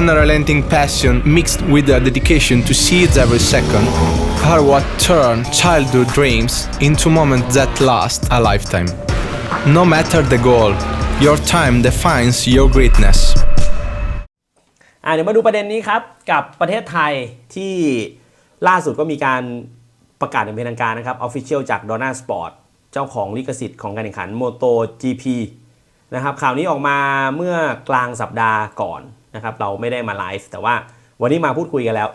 unrelenting passion mixed with a dedication to seize every second are what turn childhood dreams into moments that last a lifetime. No matter the goal, your time defines your greatness. อ่าเดี๋ยวมาดูประเด็นนี้ครับ กับประเทศไทยที่ล่าสุดก็มีการประกาศอย่างเป็นทางการนะครับ Official จาก d o n a Sport เจ้าของลิขสิทธิ์ของการแข่งขัน Moto GP นะครับข่าวนี้ออกมาเมื่อกลางสัปดาห์ก่อน นะครับเราไม่ได้มาไลฟ์แต่ว่าวันนี้มาพูดคุยกันแล้ว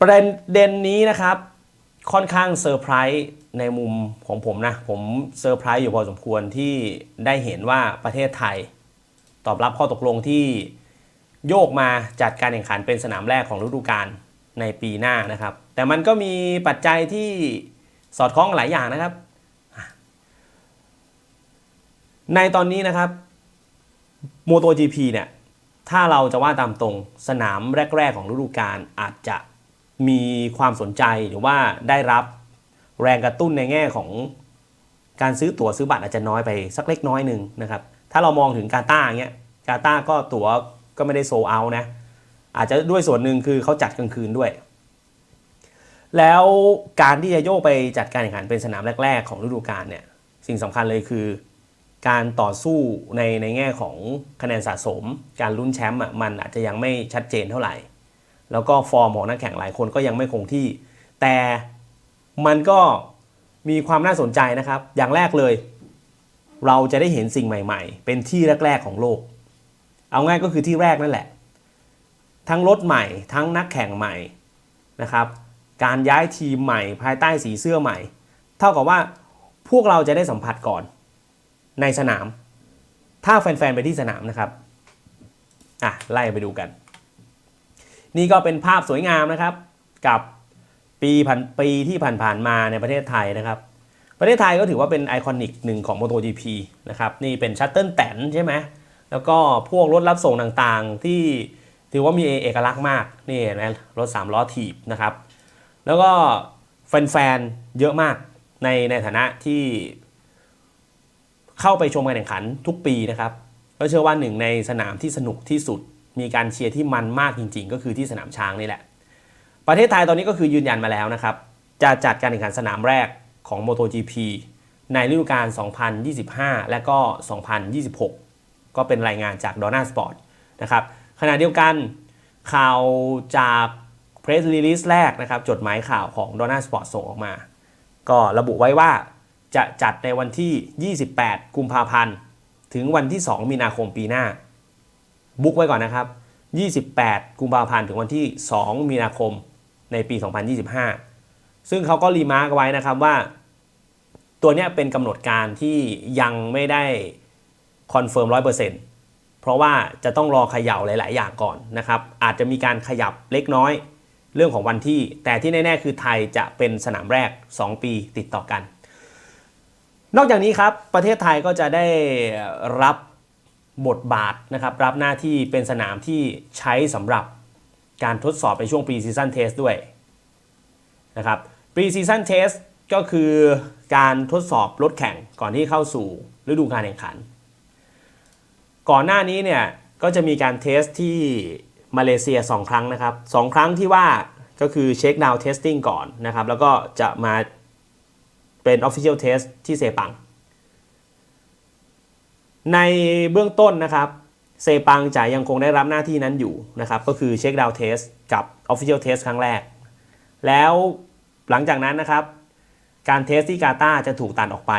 ประเด็นนี้นะครับค่อนข้างเซอร์ไพรส์ในมุมของผมนะ ผมเซอร์ไพรส์อยู่พอสมควรที่ได้เห็นว่าประเทศไทย ตอบรับข้อตกลงที่โยกมาจัดการแข่งขันเป็นสนามแรกของฤดูกาลในปีหน้านะครับ แต่มันก็มีปัจจัยที่สอดคล้องหลายอย่างนะครับ ในตอนนี้นะครับ MotoGP เนี่ย ถ้าเราจะว่าตามตรงสนามแรก ๆ ของฤดูกาลอาจจะมีความสนใจหรือว่าได้รับแรงกระตุ้นในแง่ของการซื้อตั๋วซื้อบัตรอาจจะน้อยไปสักเล็กน้อยหนึ่งนะครับ ถ้าเรามองถึงกาตาร์เงี้ยกาตาร์ก็ตั๋วก็ไม่ได้โซเอานะ อาจจะด้วยส่วนหนึ่งคือเขาจัดกลางคืนด้วย แล้วการที่จะโยกไปจัดการแข่งขันเป็นสนามแรก ๆ ของฤดูกาลเนี่ยสิ่งสำคัญเลยคือ การต่อสู้ในในแง่ของคะแนนสะสม การลุ้นแชมป์อะมันอาจจะยังไม่ชัดเจนเท่าไหร่ แล้วก็ฟอร์มของนักแข่งหลายคนก็ยังไม่คงที่ แต่มันก็มีความน่าสนใจนะครับ อย่างแรกเลย เราจะได้เห็นสิ่งใหม่ ๆ เป็นที่แรก ๆ ของโลก เอาง่ายก็คือที่แรกนั่นแหละ ทั้งรถใหม่ ทั้งนักแข่งใหม่นะครับ การย้ายทีมใหม่ ภายใต้สีเสื้อใหม่ เท่ากับว่าพวกเราจะได้สัมผัสก่อน ในสนาม ถ้าแฟนๆไปที่สนามนะครับอะไล่ไปดูกัน นี่ก็เป็นภาพสวยงามนะครับ กับปีพันปีที่ผ่านๆมาในประเทศไทยนะครับ ประเทศไทยก็ถือว่าเป็นไอคอนิกหนึ่งของ MotoGP นะครับนี่เป็นชัตเติลแตนใช่ไหมแล้วก็พวกรถรับส่งต่างๆที่ถือว่ามีเอกลักษณ์มากนี่นไหมรถ 3 ล้อถีบนะครับ แล้วก็แฟนๆเยอะมากในในฐานะที่ เข้าไปชมการแข่งขันทุกปีนะครับก็เชื่อว่าหนึ่งในสนามที่สนุกที่สุด มีการเชียร์ที่มันมากจริง ๆ ก็คือที่สนามช้างนี่แหละ ประเทศไทยตอนนี้ก็คือยืนยันมาแล้วนะครับ จะจัดการแข่งขันสนามแรกของ MotoGP ในฤดูกาล 2025 และก็ 2026 ก็เป็นรายงานจาก d o n a Sport นะครับขณะเดียวกันข่าวจาก Press Release แรกนะครับ จดหมายข่าวของ d o n a Sport ส่งออกมา ก็ระบุไว้ว่า จะจัดในวันที่ 28 กุมภาพันธ์ ถึงวันที่ 2 มีนาคมปีหน้า บุ๊กไว้ก่อนนะครับ 28 กุมภาพันธ์ถึงวันที่ 2 มีนาคมในปี 2025 ซึ่งเขาก็รีมาร์กไว้นะครับว่า ตัวนี้เป็นกำหนดการที่ยังไม่ได้คอนเฟิร์ม 100%เพราะว่าจะต้องรอเขย่าหลาย ๆ อย่างก่อนนะครับ อาจจะมีการขยับเล็กน้อยเรื่องของวันที่ แต่ที่แน่ ๆ คือไทยจะเป็นสนามแรก 2 ปีติดต่อกัน นอกจากนี้ครับประเทศไทยก็จะได้รับบทบาทนะครับรับหน้าที่เป็นสนามที่ใช้สำหรับการทดสอบในช่วง pre season test ด้วยนะครับ pre season test ก็คือการทดสอบรถแข่งก่อนที่เข้าสู่ฤดูกาลแข่งขัน ก่อนหน้านี้เนี่ยก็จะมีการเทสที่มาเลเซีย 2 ครั้งนะครับ 2 ครั้งที่ว่าก็คือเช็คดาวน์เทสติ้งก่อนนะครับ แล้วก็จะมา เป็น Official Test ที่เซปัง ในเบื้องต้นนะครับเซปังจะยังคงได้รับหน้าที่นั้นอยู่นะครับ ก็คือเช็คดาวน์เทสกับ Official Test ครั้งแรก แล้วหลังจากนั้นนะครับ การเทสที่กาตาจะถูกตัดออกไป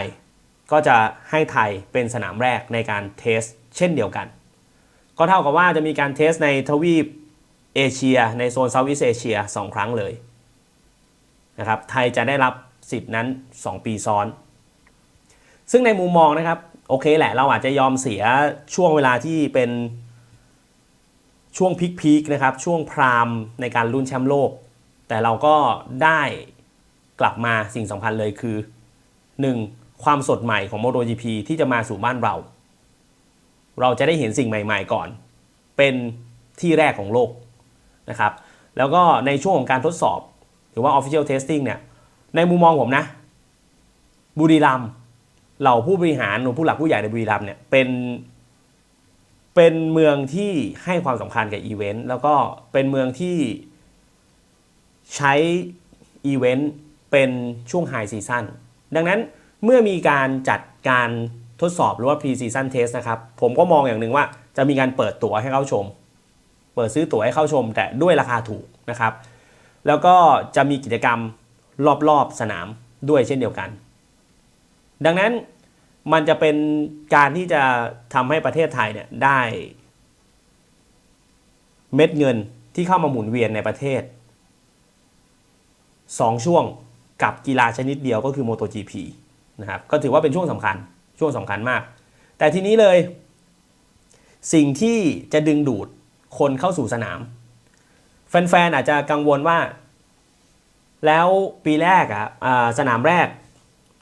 ก็จะให้ไทยเป็นสนามแรกในการเทสเช่นเดียวกัน ก็เท่ากับว่าจะมีการเทสในทวีปเอเชีย ในโซนเซาท์อีสเอเชีย 2 ครั้งเลยนะครับไทยจะได้รับ สิทธิ์นั้น 2 ปีซ้อน ซึ่งในมุมมองนะครับ โอเคแหละเราอาจจะยอมเสียช่วงเวลาที่เป็นช่วงพีคๆนะครับ ช่วงพรามในการลุ้นแชมป์โลก แต่เราก็ได้กลับมาสิ่งสำคัญเลยคือ 1. ความสดใหม่ของ MotoGP ที่จะมาสู่บ้านเรา เราจะได้เห็นสิ่งใหม่ๆก่อน เป็นที่แรกของโลกนะครับ แล้วก็ในช่วงของการทดสอบ หรือว่า Official Testing เนี่ย ในมุมมองผมนะ บุรีรัมเหล่าผู้บริหารหรือผู้หลักผู้ใหญ่ในบุรีรัมเนี่ยเป็นเป็นเมืองที่ให้ความสำคัญกับอีเวนต์แล้วก็เป็นเมืองที่ใช้อีเวนต์เป็นช่วงไฮซีซั่นดังนั้นเมื่อมีการจัดการทดสอบหรือว่า pre season test นะครับ ผมก็มองอย่างหนึ่งว่าจะมีการเปิดตั๋วให้เข้าชม เปิดซื้อตั๋วให้เข้าชม แต่ด้วยราคาถูกนะครับ แล้วก็จะมีกิจกรรม รอบๆสนามด้วยเช่นเดียวกัน ดังนั้นมันจะเป็นการที่จะทำให้ประเทศไทยเนี่ยได้ เม็ดเงินที่เข้ามาหมุนเวียนในประเทศ 2 ช่วงกับกีฬาชนิดเดียวก็คือ MotoGP นะครับก็ถือว่าเป็นช่วงสำคัญช่วงสำคัญมาก แต่ทีนี้เลย สิ่งที่จะดึงดูดคนเข้าสู่สนาม แฟนๆอาจจะกังวลว่า แล้วปีแรกอะสนามแรก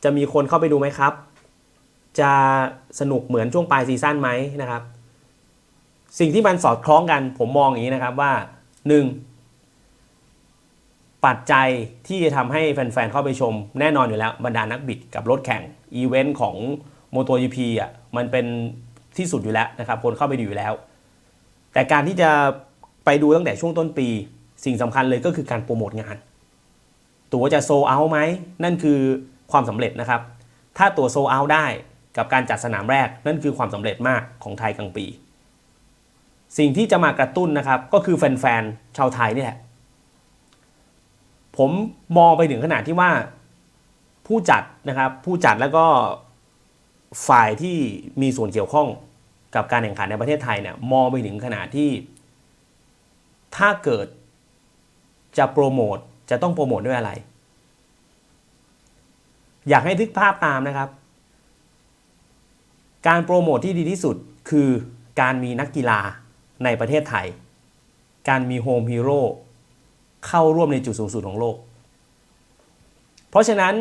จะมีคนเข้าไปดูไหมครับ จะสนุกเหมือนช่วงปลายซีซั่นไหมนะครับ สิ่งที่มันสอดคล้องกันผมมองอย่างนี้นะครับว่า 1. ปัจจัยที่จะทำให้แฟนๆเข้าไปชมแน่นอนอยู่แล้ว บรรดานักบิดกับรถแข่งอีเวนต์ของ MotoGP อะมันเป็นที่สุดอยู่แล้วนะครับ คนเข้าไปดูอยู่แล้ว แต่การที่จะไปดูตั้งแต่ช่วงต้นปี สิ่งสำคัญเลยก็คือการโปรโมทงาน ตั๋วจะโซเอาไหมนั่นคือความสำเร็จนะครับ ถ้าตั๋วโซเอาได้กับการจัดสนามแรกนั่นคือความสำเร็จมากของไทยกลางปี สิ่งที่จะมากระตุ้นนะครับ ก็คือแฟนๆชาวไทยนี่แหละผมมองไปถึงขนาดที่ว่าผู้จัดนะครับ ผู้จัดแล้วก็ฝ่ายที่มีส่วนเกี่ยวข้องกับการแข่งขันในประเทศไทยเนี่ยมองไปถึงขนาดที่ ถ้าเกิดจะโปรโมท จะต้องโปรโมทด้วยอะไร อยากให้ทึกภาพตามนะครับ การโปรโมทที่ดีที่สุดคือการมีนักกีฬาในประเทศไทย การมีโฮมฮีโร่เข้าร่วมในจุดสูงสุดของโลก เพราะฉะนั้น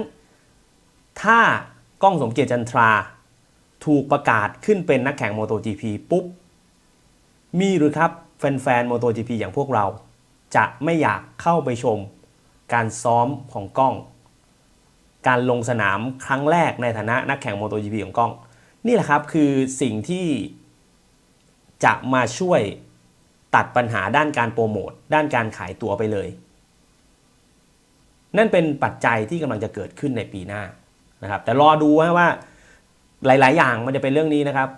ถ้ากล้องสมเกียรติจันทราถูกประกาศขึ้นเป็นนักแข่ง MotoGP ปุ๊บ มีหรือครับ แฟนๆ MotoGP อย่างพวกเรา จะไม่อยากเข้าไปชม การซ้อมของกล้อง การลงสนามครั้งแรกในฐานะนักแข่ง MotoGP ของกล้อง นี่แหละครับคือสิ่งที่จะมาช่วยตัดปัญหาด้านการโปรโมทด้านการขายตั๋วไปเลย นั่นเป็นปัจจัยที่กำลังจะเกิดขึ้นในปีหน้านะครับ แต่รอดูนะว่าหลาย ๆ อย่างมันจะเป็นเรื่องนี้นะครับ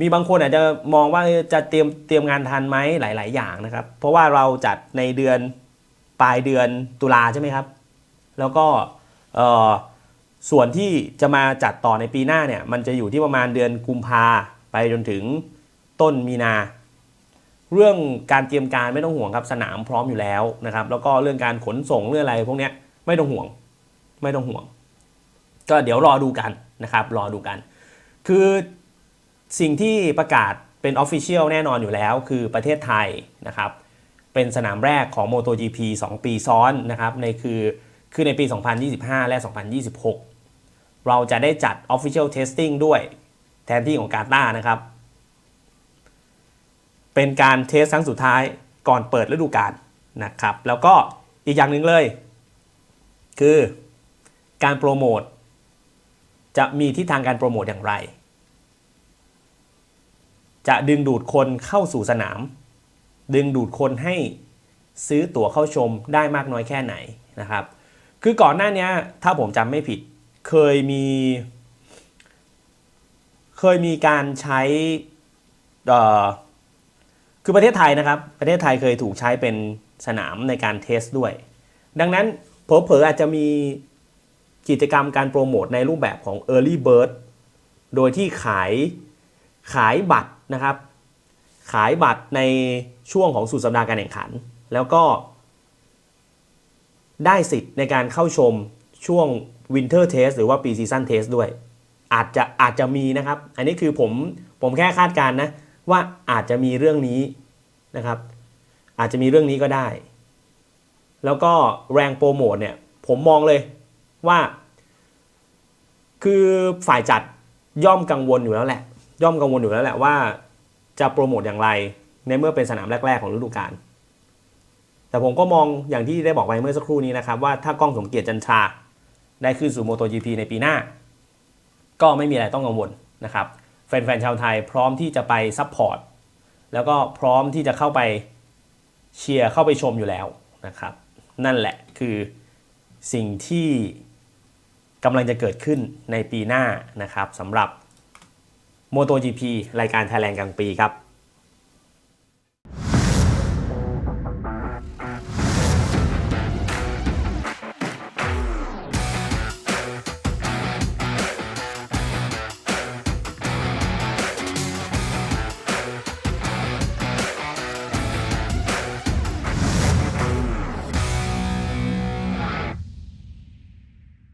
มีบางคนอาจจะมองว่าจะเตรียมเตรียมงานทันไหมหลาย ๆ อย่างนะครับ เพราะว่าเราจัดในเดือน ปลายเดือนตุลาใช่ไหมครับ แล้วก็ส่วนที่จะมาจัดต่อในปีหน้าเนี่ยมันจะอยู่ที่ประมาณเดือนกุมภาไปจนถึงต้นมีนา เรื่องการเตรียมการไม่ต้องห่วงครับสนามพร้อมอยู่แล้วนะครับ แล้วก็เรื่องการขนส่งเรื่องอะไรพวกนี้ไม่ต้องห่วงไม่ต้องห่วง ก็เดี๋ยวรอดูกันนะครับรอดูกัน คือสิ่งที่ประกาศเป็น Official แน่นอนอยู่แล้ว คือประเทศไทยนะครับ เป็นสนามแรกของ MotoGP 2 ปีซ้อนนะครับในคือคือในปี 2025 และ 2026 เราจะได้จัด Official Testing ด้วยแทนที่ของกาตาร์นะครับ เป็นการเทสครั้งสุดท้ายก่อนเปิดฤดูกาลนะครับ แล้วก็อีกอย่างหนึ่งเลย คือการโปรโมทจะมีทิศทางการโปรโมทอย่างไร จะดึงดูดคนเข้าสู่สนาม ดึงดูดคนให้ซื้อตั๋วเข้าชมได้มากน้อยแค่ไหนนะครับ คือก่อนหน้านี้ถ้าผมจำไม่ผิดเคยมี เคยมีการใช้คือประเทศไทยนะครับ ประเทศไทยเคยถูกใช้เป็นสนามในการเทสด้วย ดังนั้นเผลอๆอาจจะมีกิจกรรมการโปรโมทในรูปแบบของ Early Bird โดยที่ขายขายบัตรนะครับ ขายบัตรในช่วงของสุดสัปดาห์การแข่งขัน แล้วก็ ได้สิทธิ์ในการเข้าชมช่วง Winter Test หรือว่า Pre Season Test ด้วย อาจจะอาจจะมีนะครับ อันนี้คือผมผมแค่คาดการณ์นะ ว่าอาจจะมีเรื่องนี้นะครับ อาจจะมีเรื่องนี้ก็ได้ แล้วก็แรงโปรโมทเนี่ย ผมมองเลยว่า คือฝ่ายจัดย่อมกังวลอยู่แล้วแหละ ย่อมกังวลอยู่แล้วแหละว่า จะโปรโมทอย่างไร ในเมื่อเป็นสนามแรก ๆ ของฤดูกาลแต่ผมก็มองอย่างที่ได้บอกไปเมื่อสักครู่นี้นะครับ ว่าถ้ากล้องสมเกียรติจันชา ได้ขึ้นสู่ MotoGP ในปีหน้า ก็ไม่มีอะไรต้องกังวลนะครับ แฟนๆชาวไทยพร้อมที่จะไปซัพพอร์ตแล้วก็พร้อมที่จะเข้าไปเชียร์เข้าไปชมอยู่แล้วนะครับ นั่นแหละคือสิ่งที่กำลังจะเกิดขึ้นในปีหน้านะครับสำหรับ MotoGP รายการไทยแลนด์กลางปีครับ